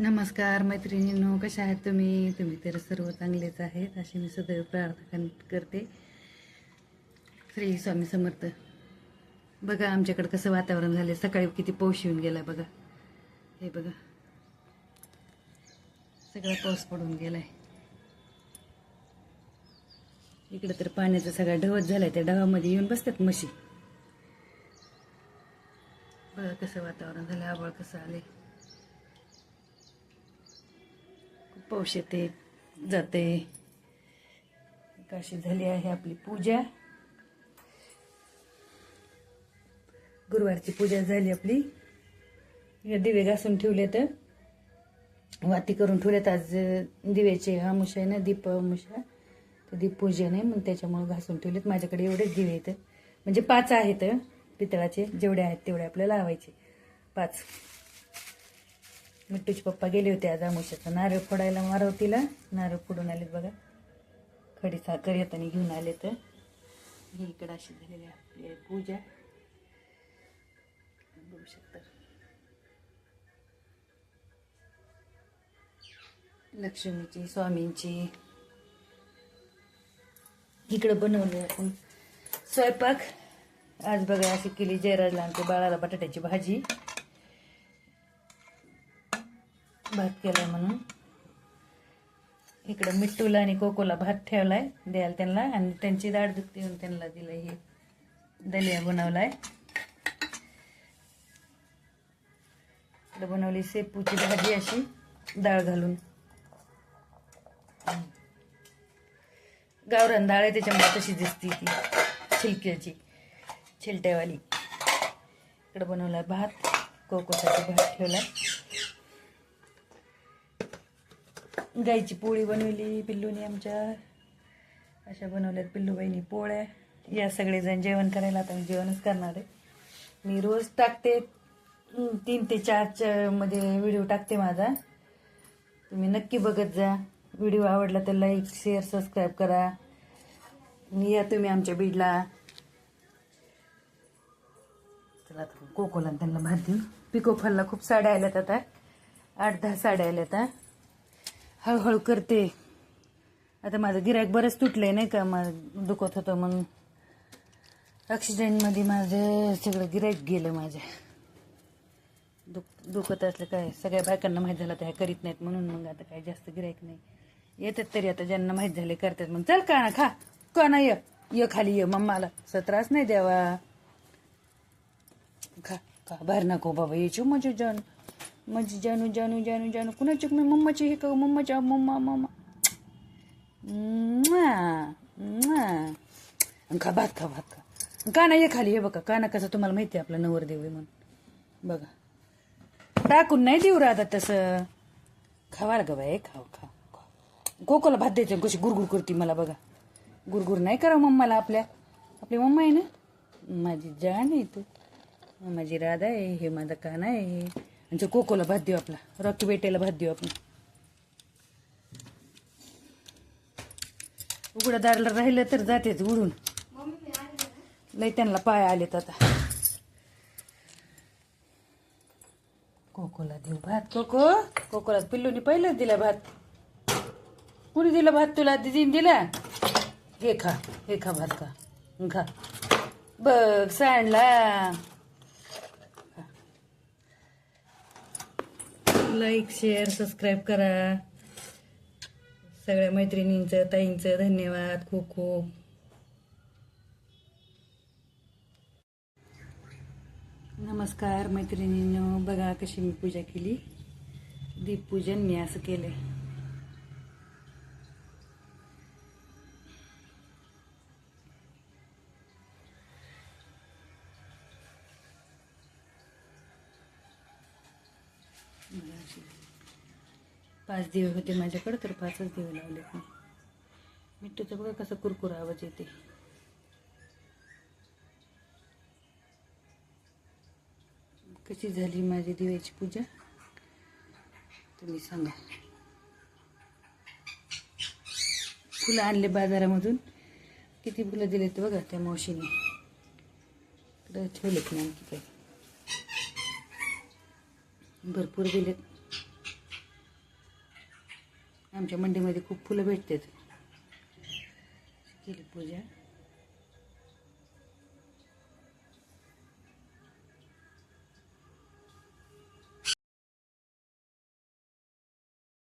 नमस्कार मैत्रिणींनो कशा आहात तुम्ही? तुम्ही तर सर्व चांगलेच आहेत अशी मी सदैव प्रार्थना करते. श्री स्वामी समर्थ बघा आमच्याकडे कसं वातावरण झालं सकाळी किती पाऊस येऊन गेला बघा. हे बघा. सगळा पाऊस पडून गेलाय. इकडे तर पाण्याचा सगळा ढवत झालाय. त्या ढवामध्ये येऊन बसतात म्हशी. बघा कसं वातावरण झालं आबळ कसं आले पौष येते जाते. काशी झाली आहे आपली पूजा. गुरुवारची पूजा झाली आपली. दिवे घासून ठेवले तर वाती करून ठेवलेत. आज दिव्याचे आमुष आहे ना दीप आमुषा. तर दीप पूजन आहे मग त्याच्यामुळे घासून ठेवलेत. माझ्याकडे एवढेच दिवे आहेत. म्हणजे पाच आहेत. पितळाचे जेवढे आहेत तेवढे आपल्याला लावायचे. पाच. मिट्टूचे पप्पा गेले होते आज आमुष्याचा नारळ फोडायला मारवतीला नारळ फोडून आलेत बघा. खडी साखर येताना घेऊन आले तर. हे इकडं अशी झालेली आपली आहे पूजा. बघू शकता. लक्ष्मीची स्वामींची. इकडं बनवले आपण स्वयंपाक. आज बघा अशी केली जयराजला आमच्या बाळाला बटाट्याची भाजी. भात केलाय म्हणून. इकडं मिट्टूला आणि कोकोला भात ठेवलाय द्यायला त्यांना. आणि त्यांची दाढ दुखते येऊन त्यांना दिलं हे दलिया बनवलाय. इकडं बनवली शेपूची भाजी अशी डाळ घालून. गावरान डाळ आहे त्याच्यामुळे तशी दिसती ती छिलक्याची छिलट्यावाली. इकडं बनवला भात कोकोसाठी भात ठेवला गाईची पोळी बनवली पिल्लूनी आमच्या. अशा बनवल्यात पिल्लूबाईनी पोळ्या. या सगळेजण जेवण करायला आता मी जेवणच करणार आहे. मी रोज टाकते तीन ते चारच्या मध्ये व्हिडिओ टाकते माझा. तुम्ही नक्की बघत जा. व्हिडिओ आवडला तर लाईक शेअर सबस्क्राईब करा. या तुम्ही आमच्या बीडला. चला आता कोकोला त्यांना भात देऊ. पिको फलला खूप साड्या आल्यात आता. आठ दहा साड्या आल्यात आता हळूहळू करते. आता माझं गिरायक बरंच तुटलंय नाही का? मग दुखत होतं म्हणून. ॲक्सिडेंटमध्ये माझं सगळं गिरायक गेलं माझ्या. दुख दुखत असलं काय? सगळ्या बायकांना माहीत झालं तर ह्या करीत नाहीत म्हणून मग आता काय जास्त गिरायक नाही. येतात तरी आता ज्यांना माहीत झाले करतात. मग चल का ना खा. का ना ये. ये खाली ये. मम्माला स त्रास नाही द्यावा. खा खा. बाहेर नको बाबा. यायची मजा जण. माझी जानू जानू जानू जानू. कुणाची मी मम्माची हे का मम्माच्या मम्मा मम्मा. आणि खा भात खा भात खा. काना ये खाली हे बघा. काना कसं तुम्हाला माहिती आहे आपला नवरदेव देऊ म्हणून. बघा. टाकून नाही देऊ राहता तसं. खावा ग बाई खाव खा खा. कोकोला भात द्यायचं कशी गुरगुर करते मला बघा. गुरगुर नाही करा मम्माला आपल्या. आपली मम्मा आहे ना? माझी जान आहे तू. माझी राधा आहे हे माझा काना आहे. आणि कोकोला भात देऊ आपला. रॉकी बेटेला भात देऊ आपण. उघडं दारला राहिलं तर जातेच उडून लय त्यांना पाय आलेत आता. कोकोला देऊ भात. कोको कोकोला पिल्लूनी पहिलंच दिला भात. कुणी दिला भात तुला? दिदीने दिला? हे खा हे खा भात खा. खा. बघ सांडला. लाईक शेअर सबस्क्राईब करा. सगळ्या मैत्रिणींचं ताईंचं धन्यवाद खूप खूप. नमस्कार मैत्रिणींनो बघा कशी मी पूजा केली. दीपपूजन मी असं केलं आहे पाच दिवे होते माझ्याकडे तर पाचच दिवे लावले मी. मिठूचं बघा कसं कुरकुर आवाज येते. कशी झाली माझी दिव्याची पूजा? तुम्ही सांगा. फुलं आणले बाजारामधून. किती फुलं दिलेत बघा त्या मावशीने. ठेवलेत नाही आणखी काही. भरपूर दिलेत. आमच्या मंडीमध्ये खूप फुलं भेटतात. केली पूजा.